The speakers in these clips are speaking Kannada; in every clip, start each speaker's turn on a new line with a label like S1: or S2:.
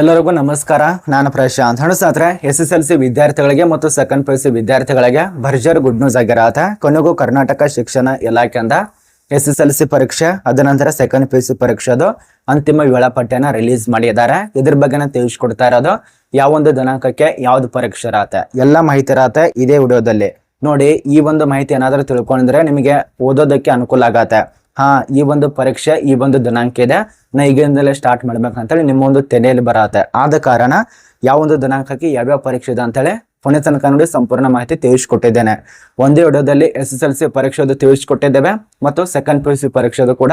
S1: ಎಲ್ಲರಿಗೂ ನಮಸ್ಕಾರ. ನಾನು ಪ್ರಶಾಂತ್. ಹಣಸಾತ್ರೆ ಎಸ್ ಎಸ್ ಎಲ್ ಸಿ ವಿದ್ಯಾರ್ಥಿಗಳಿಗೆ ಮತ್ತು ಸೆಕೆಂಡ್ ಪಿ ಯು ಸಿ ವಿದ್ಯಾರ್ಥಿಗಳಿಗೆ ಭರ್ಜರ್ ಗುಡ್ ನ್ಯೂಸ್ ಆಗಿರತ್ತೆ ಕೊನೆಗೂ ಕರ್ನಾಟಕ ಶಿಕ್ಷಣ ಇಲಾಖೆಯಿಂದ ಎಸ್ ಎಸ್ ಎಲ್ ಸಿ ಪರೀಕ್ಷೆ, ಅದ ನಂತರ ಸೆಕೆಂಡ್ ಪಿ ಯು ಸಿ ಪರೀಕ್ಷೆದು ಅಂತಿಮ ವೇಳಾಪಟ್ಟಿಯನ್ನು ರಿಲೀಸ್ ಮಾಡಿದ್ದಾರೆ. ಇದ್ರ ಬಗ್ಗೆ ತಿಳಿಸ್ಕೊಡ್ತಾ ಇರೋದು, ಯಾವ ಒಂದು ದಿನಾಂಕಕ್ಕೆ ಯಾವ್ದು ಪರೀಕ್ಷೆ ಇರತ್ತೆ. ಎಲ್ಲ ಮಾಹಿತಿ ಇರತ್ತೆ ಇದೇ ವಿಡಿಯೋದಲ್ಲಿ. ನೋಡಿ, ಈ ಒಂದು ಮಾಹಿತಿ ಏನಾದ್ರೂ ತಿಳ್ಕೊಂಡ್ರೆ ನಿಮಗೆ ಓದೋದಕ್ಕೆ ಅನುಕೂಲ ಆಗತ್ತೆ. ಹಾ, ಈ ಒಂದು ಪರೀಕ್ಷೆ, ಈ ಒಂದು ದಿನಾಂಕ ಇದೆ. ನಾ ಈಗಿಂದಲೇ ಸ್ಟಾರ್ಟ್ ಮಾಡ್ಬೇಕಂತೇಳಿ ನಿಮ್ಮ ಒಂದು ತೆನೆಯಲ್ಲಿ ಬರತ್ತೆ. ಆದ ಕಾರಣ ಯಾವ ಒಂದು ದಿನಾಂಕಕ್ಕೆ ಯಾವ್ಯಾವ ಪರೀಕ್ಷೆ ಇದೆ ಅಂತೇಳಿ ಕೊನೆ ತನಕ ನೋಡಿ ಸಂಪೂರ್ಣ ಮಾಹಿತಿ ತಿಳಿಸ್ಕೊಟ್ಟಿದ್ದೇನೆ. ಒಂದೇ ವಿಡಿಯೋದಲ್ಲಿ ಎಸ್ ಎಸ್ ಎಲ್ ಸಿ ಪರೀಕ್ಷೆದು ತಿಳಿಸ್ಕೊಟ್ಟಿದ್ದೇವೆ ಮತ್ತು ಸೆಕೆಂಡ್ ಪಿ ಯು ಸಿ ಪರೀಕ್ಷೆದು ಕೂಡ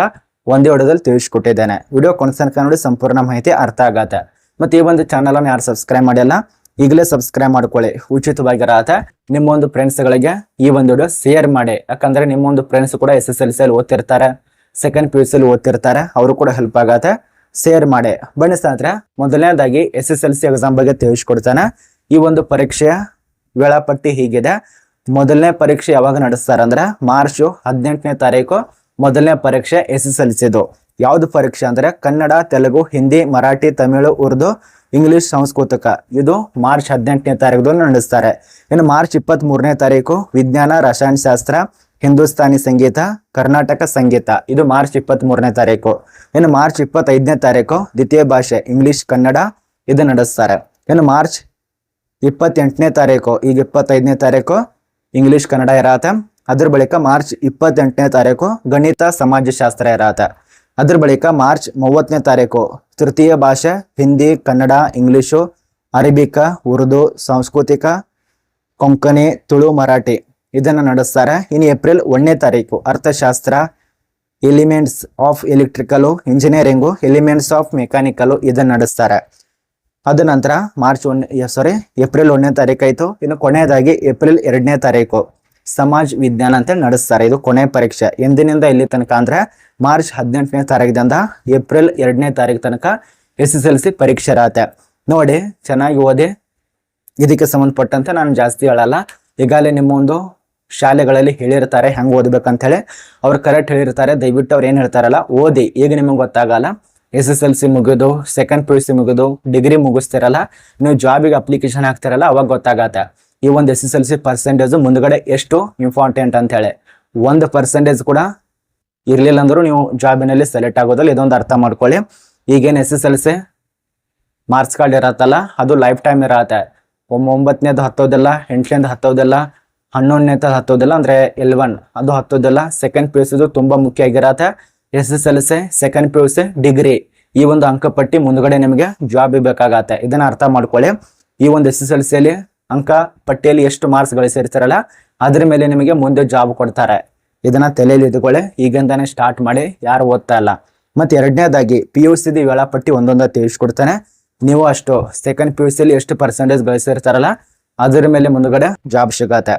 S1: ಒಂದೇ ವಿಡಿಯೋದಲ್ಲಿ ತಿಳಿಸ್ಕೊಟ್ಟಿದ್ದೇನೆ. ವಿಡಿಯೋ ಕೊನೆ ತನಕ ನೋಡಿ ಸಂಪೂರ್ಣ ಮಾಹಿತಿ ಅರ್ಥ ಆಗತ್ತೆ. ಮತ್ತೆ ಈ ಒಂದು ಚಾನಲ್ ಅನ್ನು ಯಾರು ಸಬ್ಸ್ಕ್ರೈಬ್ ಮಾಡಿಲ್ಲ ಈಗಲೇ ಸಬ್ಸ್ಕ್ರೈಬ್ ಮಾಡ್ಕೊಳ್ಳಿ. ಉಚಿತವಾಗಿರತ್ತೆ ನಿಮ್ಮ ಒಂದು ಫ್ರೆಂಡ್ಸ್ ಗಳಿಗೆ ಈ ಒಂದು ವಿಡಿಯೋ ಶೇರ್ ಮಾಡಿ. ಯಾಕಂದ್ರೆ ನಿಮ್ಮ ಒಂದು ಫ್ರೆಂಡ್ಸ್ ಕೂಡ ಎಸ್ ಎಸ್ ಎಲ್ ಸಿ ಅಲ್ಲಿ ಓದ್ತಿರ್ತಾರೆ. ಸೆಕೆಂಡ್ ಪಿ ಯು ಸಿ ಓದ್ತಿರ್ತಾರೆ. ಅವರು ಕೂಡ ಹೆಲ್ಪ್ ಆಗತ್ತೆ. ಶೇರ್ ಮಾಡಿ. ಬನ್ನಿ ಸ್ನೇಹಿತರೆ, ಮೊದಲನೇದಾಗಿ S S L C exam ಬಗ್ಗೆ ತಿಳಿಸ್ಕೊಡ್ತಾನೆ. ಈ ಒಂದು ಪರೀಕ್ಷೆಯ ವೇಳಾಪಟ್ಟಿ ಹೀಗಿದೆ. ಮೊದಲನೇ ಪರೀಕ್ಷೆ ಯಾವಾಗ ನಡೆಸ್ತಾರೆ ಅಂದ್ರೆ ಮಾರ್ಚ್ ಹದಿನೆಂಟನೇ ತಾರೀಕು ಮೊದಲನೇ ಪರೀಕ್ಷೆ ಎಸ್ ಎಸ್ ಎಲ್ ಸಿದು ಯಾವ್ದು ಪರೀಕ್ಷೆ ಅಂದ್ರೆ ಕನ್ನಡ, ತೆಲುಗು, ಹಿಂದಿ, ಮರಾಠಿ, ತಮಿಳು, ಉರ್ದು ಇಂಗ್ಲಿಷ್ ಸಂಸ್ಕೃತಕ. ಇದು ಮಾರ್ಚ್ ಹದಿನೆಂಟನೇ ತಾರೀಕು ನಡೆಸ್ತಾರೆ. ಇನ್ನು ಮಾರ್ಚ್ ಇಪ್ಪತ್ತ್ ಮೂರನೇ ತಾರೀಕು ವಿಜ್ಞಾನ ರಸಾಯನಶಾಸ್ತ್ರ ಹಿಂದೂಸ್ತಾನಿ ಸಂಗೀತ, ಕರ್ನಾಟಕ ಸಂಗೀತ. ಇದು ಮಾರ್ಚ್ ಇಪ್ಪತ್ತ್ ಮೂರನೇ ತಾರೀಕು. ಇನ್ನು ಮಾರ್ಚ್ ಇಪ್ಪತ್ತೈದನೇ ತಾರೀಕು ದ್ವಿತೀಯ ಭಾಷೆ ಇಂಗ್ಲಿಷ್ ಕನ್ನಡ ಇದು ನಡೆಸ್ತಾರೆ. ಇನ್ನು ಮಾರ್ಚ್ ಇಪ್ಪತ್ತೆಂಟನೇ ತಾರೀಕು, ಈಗ ಇಪ್ಪತ್ತೈದನೇ ತಾರೀಕು ಇಂಗ್ಲಿಷ್ ಕನ್ನಡ ಇರತ್ತೆ. ಅದ್ರ ಬಳಿಕ ಮಾರ್ಚ್ ಇಪ್ಪತ್ತೆಂಟನೇ ತಾರೀಕು ಗಣಿತ, ಸಮಾಜಶಾಸ್ತ್ರ ಇರತ್ತೆ. ಅದ್ರ ಬಳಿಕ ಮಾರ್ಚ್ ಮೂವತ್ತನೇ ತಾರೀಕು ತೃತೀಯ ಭಾಷೆ, ಹಿಂದಿ, ಕನ್ನಡ, ಇಂಗ್ಲಿಷು, ಅರೇಬಿಕ, ಉರ್ದು, ಸಾಂಸ್ಕೃತಿಕ, ಕೊಂಕಣಿ, ತುಳು, ಮರಾಠಿ ಇದನ್ನು ನಡೆಸ್ತಾರೆ. ಇನ್ನು ಏಪ್ರಿಲ್ ಒಂದನೇ ತಾರೀಕು ಅರ್ಥಶಾಸ್ತ್ರ, elements of electrical engineering, elements of mechanical ಇದನ್ನು ನಡೆಸ್ತಾರೆ. ಅದ ನಂತರ ಮಾರ್ಚ್ ಒನ್ ಸಾರಿ ಏಪ್ರಿಲ್ ಒಂದನೇ ತಾರೀಕು ಆಯಿತು. ಇನ್ನು ಕೊನೆಯದಾಗಿ ಏಪ್ರಿಲ್ ಎರಡನೇ ತಾರೀಕು. ಸಮಾಜ್ ವಿಜ್ಞಾನ ಅಂತ ನಡೆಸ್ತಾರೆ. ಇದು ಕೊನೆ ಪರೀಕ್ಷೆ. ಎಂದಿನಿಂದ ಇಲ್ಲಿ ತನಕ ಅಂದ್ರೆ ಮಾರ್ಚ್ ಹದಿನೆಂಟನೇ ತಾರೀಕಿನಿಂದ ಏಪ್ರಿಲ್ ಎರಡನೇ ತಾರೀಕು ತನಕ ಎಸ್ ಎಸ್ ಎಲ್ ಸಿ ಪರೀಕ್ಷೆ ಇರತ್ತೆ. ನೋಡಿ, ಚೆನ್ನಾಗಿ ಓದಿ. ಇದಕ್ಕೆ ಸಂಬಂಧಪಟ್ಟಂತೆ ನಾನು ಜಾಸ್ತಿ ಹೇಳಲ್ಲ. ಈಗಾಗಲೇ ನಿಮ್ಮ ಒಂದು ಶಾಲೆಗಳಲ್ಲಿ ಹೇಳಿರ್ತಾರೆ ಹೆಂಗೆ ಓದ್ಬೇಕಂತ ಹೇಳಿ ಅವ್ರು ಕರೆಕ್ಟ್ ಹೇಳಿರ್ತಾರೆ. ದಯವಿಟ್ಟು ಅವ್ರು ಏನು ಹೇಳ್ತಾರಲ್ಲ, ಓದಿ. ಈಗ ನಿಮಗೆ ಗೊತ್ತಾಗಲ್ಲ, ಎಸ್ ಎಸ್ ಎಲ್ ಸಿ ಮುಗಿದು ಸೆಕೆಂಡ್ ಪಿ ಯು ಸಿ ಮುಗಿದು ಡಿಗ್ರಿ ಮುಗಿಸ್ತಿರಲ್ಲ, ನೀವು ಜಾಬಿಗೆ ಅಪ್ಲಿಕೇಶನ್ ಹಾಕ್ತಿರಲ್ಲ, ಅವಾಗ ಗೊತ್ತಾಗತ್ತೆ. ಈ ಒಂದು S S L C percentage ಮುಂದ್ಗಡೆ ಎಷ್ಟು ಇಂಪಾರ್ಟೆಂಟ್ ಅಂತ ಹೇಳಿ ಒಂದು ಪರ್ಸೆಂಟೇಜ್ ಕೂಡ ಇರಲಿಲ್ಲ ಅಂದ್ರೂ ನೀವು ಜಾಬಿನಲ್ಲಿ ಸೆಲೆಕ್ಟ್ ಆಗೋದಿಲ್ಲ, ಇದೊಂದು ಅರ್ಥ ಮಾಡ್ಕೊಳ್ಳಿ. ಈಗೇನು S S L C marks card ಇರತ್ತಲ್ಲ, ಅದು ಲೈಫ್ ಟೈಮ್ ಇರತ್ತೆ. ಒಂಬತ್ತನೇದು ಹತ್ತೋದಿಲ್ಲ, ಎಂಟನೇದು ಹತ್ತೋದಿಲ್ಲ, ಹನ್ನೊಂದನೇದು ಹತ್ತೋದಿಲ್ಲ ಅಂದ್ರೆ ಎಲ್ವನ್ ಅದು ಹತ್ತೋದಿಲ್ಲ ಸೆಕೆಂಡ್ ಪಿ ಯು ಸಿದು ತುಂಬಾ ಮುಖ್ಯ ಆಗಿರತ್ತೆ. S S L C second P U C degree ಈ ಒಂದು ಅಂಕಪಟ್ಟಿ ಮುಂದ್ಗಡೆ ನಿಮಗೆ ಜಾಬ್ ಬೇಕಾಗತ್ತೆ. ಇದನ್ನ ಅರ್ಥ ಮಾಡ್ಕೊಳ್ಳಿ. ಈ ಒಂದು ಎಸ್ ಎಸ್ ಎಲ್ ಸಿಯಲ್ಲಿ ಅಂಕ ಪಟ್ಟಿಯಲ್ಲಿ ಎಷ್ಟು ಮಾರ್ಕ್ಸ್ ಗಳಿಸಿರ್ತಾರಲ್ಲ ಅದ್ರ ಮೇಲೆ ನಿಮಗೆ ಮುಂದೆ ಜಾಬ್ ಕೊಡ್ತಾರೆ. ಇದನ್ನ ತಲೆಯಲ್ಲಿ ಇದ್ಕೊಳ್ಳಿ ಈಗಿಂದಾನೆ ಸ್ಟಾರ್ಟ್ ಮಾಡಿ. ಯಾರು ಓದ್ತಾ ಇಲ್ಲ. ಮತ್ತೆ ಎರಡನೇದಾಗಿ ಪಿ ಯು ಸಿ ವೇಳಾಪಟ್ಟಿ ಒಂದೊಂದ ತಿಳಿಸ್ಕೊಡ್ತಾನೆ. ನೀವು ಅಷ್ಟು ಸೆಕೆಂಡ್ ಪಿ ಯು ಸಿಲಿ ಎಷ್ಟು ಪರ್ಸೆಂಟೇಜ್ ಗಳಿಸಿರ್ತಾರಲ್ಲ ಅದ್ರ ಮೇಲೆ ಮುಂದುಗಡೆ ಜಾಬ್ ಸಿಗತ್ತೆ.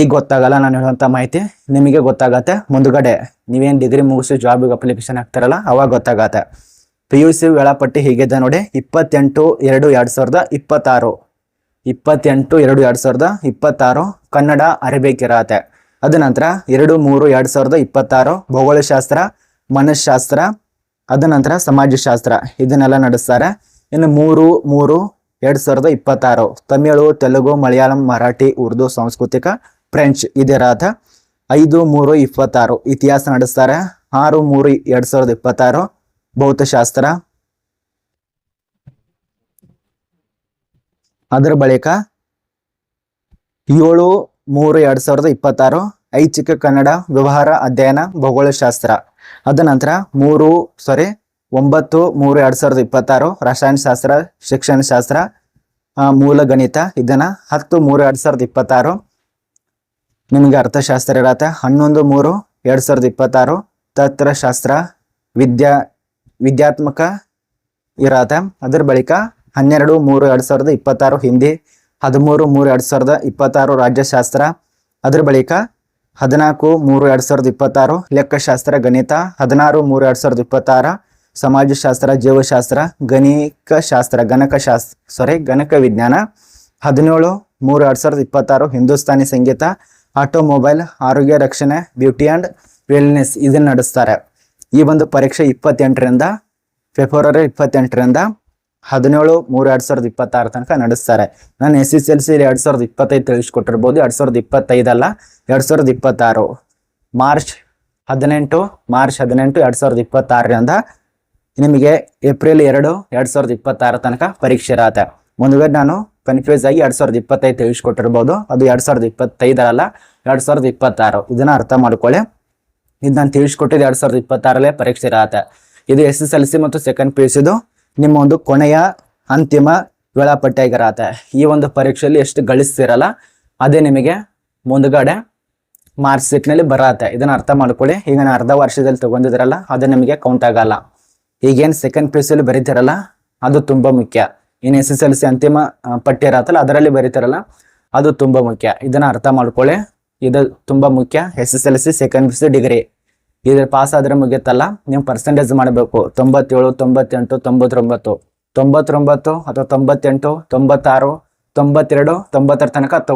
S1: ಈಗ ಗೊತ್ತಾಗಲ್ಲ ನಾನು ಹೇಳುವಂತ ಮಾಹಿತಿ. ನಿಮಗೆ ಗೊತ್ತಾಗತ್ತೆ. ಮುಂದುಗಡೆ ನೀವೇನು ಡಿಗ್ರಿ ಮುಗಿಸಿ ಜಾಬಿಗೆ ಅಪ್ಲಿಕೇಶನ್ ಹಾಕ್ತಾರಲ್ಲ, ಅವಾಗ ಗೊತ್ತಾಗತ್ತೆ. ಪಿ ಯು ಸಿ ವೇಳಾಪಟ್ಟಿ ಹೀಗಿದೆ ನೋಡಿ. ಇಪ್ಪತ್ತೆಂಟು ಎರಡು ಎರಡು ಸಾವಿರದ ಇಪ್ಪತ್ತಾರು. ಇಪ್ಪತ್ತೆಂಟು ಎರಡು ಎರಡು ಸಾವಿರದ ಇಪ್ಪತ್ತಾರು ಕನ್ನಡ ಅರಬೇಕಿರಾತೆ ಅದ ನಂತರ ಎರಡು ಮೂರು ಎರಡು ಸಾವಿರದ ಇಪ್ಪತ್ತಾರು ಭೌಗೋಳಶಾಸ್ತ್ರ ಮನಃಶಾಸ್ತ್ರ ಅದ ನಂತರ ಸಮಾಜಶಾಸ್ತ್ರ ಇದನ್ನೆಲ್ಲ ನಡೆಸ್ತಾರೆ. ಇನ್ನು ಮೂರು ಮೂರು ಎರಡು ಸಾವಿರದ ಇಪ್ಪತ್ತಾರು ತಮಿಳು, ತೆಲುಗು, ಮಲಯಾಳಂ, ಮರಾಠಿ, ಉರ್ದು, ಸಾಂಸ್ಕೃತಿಕ, ಫ್ರೆಂಚ್ ಇದಿರಾತ ಐದು ಮೂರು ಇಪ್ಪತ್ತಾರು ಇತಿಹಾಸ ನಡೆಸ್ತಾರೆ. ಆರು ಮೂರು ಎರಡು ಸಾವಿರದ ಇಪ್ಪತ್ತಾರು ಭೌತಶಾಸ್ತ್ರ ಅದರ ಬಳಿಕ ಏಳು ಮೂರು ಎರಡು ಸಾವಿರದ ಇಪ್ಪತ್ತಾರು ಐಚ್ಛಿಕ ಕನ್ನಡ ವ್ಯವಹಾರ ಅಧ್ಯಯನ ಭೂಗೋಳಶಾಸ್ತ್ರ. ಅದ ನಂತರ ಮೂರು ಸಾರಿ ಒಂಬತ್ತು ಮೂರು ಎರಡು ಸಾವಿರದ ಇಪ್ಪತ್ತಾರು ರಸಾಯನಶಾಸ್ತ್ರ, ಶಿಕ್ಷಣಶಾಸ್ತ್ರ ಮೂಲ ಗಣಿತ ಇದನ್ನು ಹತ್ತು ಮೂರು ಎರಡು ಸಾವಿರದ ಇಪ್ಪತ್ತಾರು. ನಿಮಗೆ ಅರ್ಥಶಾಸ್ತ್ರ ಇರತ್ತೆ. ಹನ್ನೊಂದು ಮೂರು ಎರಡು ಸಾವಿರದ ಇಪ್ಪತ್ತಾರು ತತ್ರಶಾಸ್ತ್ರ ವಿದ್ಯಾ ವಿದ್ಯಾತ್ಮಕ ಇರತ್ತೆ. ಅದ್ರ ಬಳಿಕ ಹನ್ನೆರಡು, ಮೂರು, ಎರಡು ಸಾವಿರದ ಇಪ್ಪತ್ತಾರು, ಹಿಂದಿ ಹದಿಮೂರು, ಮೂರು, ಎರಡು ಸಾವಿರದ ಇಪ್ಪತ್ತಾರು ರಾಜ್ಯಶಾಸ್ತ್ರ. ಅದರ ಬಳಿಕ ಹದಿನಾಲ್ಕು, ಮೂರು, ಎರಡು ಸಾವಿರದ ಇಪ್ಪತ್ತಾರು ಲೆಕ್ಕಶಾಸ್ತ್ರ, ಗಣಿತ, ಹದಿನಾರು, ಮೂರು, ಎರಡು ಸಾವಿರದ ಇಪ್ಪತ್ತಾರ ಸಮಾಜಶಾಸ್ತ್ರ, ಜೀವಶಾಸ್ತ್ರ, ಗಣಿಕಶಾಸ್ತ್ರ, ಗಣಕಶಾಸ್ತ್ರ ಸಾರಿ ಗಣಕ ವಿಜ್ಞಾನ, ಹದಿನೇಳು, ಮೂರು, ಎರಡು ಸಾವಿರದ ಇಪ್ಪತ್ತಾರು ಹಿಂದೂಸ್ತಾನಿ ಸಂಗೀತ, ಆಟೋಮೊಬೈಲ್, ಆರೋಗ್ಯ ರಕ್ಷಣೆ, ಬ್ಯೂಟಿ ಆ್ಯಂಡ್ ವೆಲ್ನೆಸ್, ಇದನ್ನು ನಡೆಸ್ತಾರೆ. ಈ ಒಂದು ಪರೀಕ್ಷೆ ಇಪ್ಪತ್ತೆಂಟರಿಂದ, ಫೆಬ್ರವರಿ ಇಪ್ಪತ್ತೆಂಟರಿಂದ ಹದಿನೇಳು ಮೂರು ಎರಡ್ ಸಾವಿರದ ಇಪ್ಪತ್ತಾರು ತನಕ ನಡೆಸ್ತಾರೆ ನಾನು ಎಸ್ ಎಸ್ ಎಲ್ ಸಿ ಎರಡ್ ಸಾವಿರದ ಇಪ್ಪತ್ತೈದು ತಿಳಿಸ್ಕೊಟ್ಟಿರ್ಬೋದು ಎರಡ್ ಸಾವಿರದ ಇಪ್ಪತ್ತೈದಲ್ಲ ಎರಡ್ ಸಾವಿರದ ಇಪ್ಪತ್ತಾರು ಮಾರ್ಚ್ ಹದಿನೆಂಟು ಮಾರ್ಚ್ ಹದಿನೆಂಟು ಎರಡ್ ಸಾವಿರದ ಇಪ್ಪತ್ತಾರರಿಂದ ನಿಮಗೆ ಏಪ್ರಿಲ್ ಎರಡು ಎರಡ್ ಸಾವಿರದ ಇಪ್ಪತ್ತಾರ ತನಕ ಪರೀಕ್ಷೆ ಇರತ್ತೆ ಮುಂದುಗಡೆ ನಾನು ಕನ್ಫ್ಯೂಸ್ ಆಗಿ ಎರಡ್ ಸಾವಿರದ ಇಪ್ಪತ್ತೈದು ತಿಳಿಸ್ಕೊಟ್ಟಿರ್ಬೋದು ಅದು ಎರಡ್ ಸಾವಿರದ ಇಪ್ಪತ್ತೈದರಲ್ಲ ಎರಡ್ ಸಾವಿರದ ಇಪ್ಪತ್ತಾರು ಇದನ್ನ ಅರ್ಥ ಮಾಡ್ಕೊಳ್ಳಿ ಇದು ನಾನು ತಿಳಿಸ್ಕೊಟ್ಟಿದ್ದು ಎರಡ್ ಸಾವಿರದ ಇಪ್ಪತ್ತಾರಲ್ಲೇ ಪರೀಕ್ಷೆ ಇರತ್ತೆ ಇದು ಎಸ್ ಎಸ್ ಎಲ್ ಸಿ ಮತ್ತು ಸೆಕೆಂಡ್ ಪಿ ಯು ಸಿದು ನಿಮ್ಮ ಒಂದು ಕೊನೆಯ ಅಂತಿಮ ವೇಳಾಪಟ್ಟಿಯಾಗಿರತ್ತೆ. ಈ ಒಂದು ಪರೀಕ್ಷೆಯಲ್ಲಿ ಎಷ್ಟು ಗಳಿಸ್ತಿರಲ್ಲ, ಅದೇ ನಿಮಗೆ ಮುಂದುಗಡೆ ಮಾರ್ಕ್ಸ್ ಶೀಟ್ನಲ್ಲಿ ಬರತ್ತೆ. ಇದನ್ನು ಅರ್ಥ ಮಾಡ್ಕೊಳ್ಳಿ. ಈಗ ನಾನು ಅರ್ಧ ವರ್ಷದಲ್ಲಿ ತಗೊಂಡಿದ್ರಲ್ಲ ಅದು ನಿಮಗೆ ಕೌಂಟ್ ಆಗಲ್ಲ. ಈಗೇನು ಸೆಕೆಂಡ್ ಪಿ ಯು ಸಿಲಿ ಬರೀತಿರಲ್ಲ, ಅದು ತುಂಬ ಮುಖ್ಯ. ಇನ್ನು ಎಸ್ ಎಸ್ ಎಲ್ ಸಿ ಅಂತಿಮ ಪಟ್ಟಿ ಇರತ್ತಲ್ಲ, ಅದರಲ್ಲಿ ಬರೀತಿರಲ್ಲ, ಅದು ತುಂಬ ಮುಖ್ಯ. ಇದನ್ನು ಅರ್ಥ ಮಾಡ್ಕೊಳ್ಳಿ. ಇದು ತುಂಬ ಮುಖ್ಯ. S S L C second P C degree ಇದ್ರ ಪಾಸ್ ಆದ್ರೆ ಮುಗಿಯತ್ತಲ್ಲ? ನೀವು ಪರ್ಸೆಂಟೇಜ್ ಮಾಡಬೇಕು. ತೊಂಬತ್ತೇಳು, ತೊಂಬತ್ತೆಂಟು, ತೊಂಬತ್ತೊಂಬತ್ತು. ತೊಂಬತ್ತೊಂಬತ್ತು ಅಥವಾ ತೊಂಬತ್ತೆಂಟು, ತೊಂಬತ್ತಾರು, ತೊಂಬತ್ತೆರಡು, ತೊಂಬತ್ತರ ತನಕ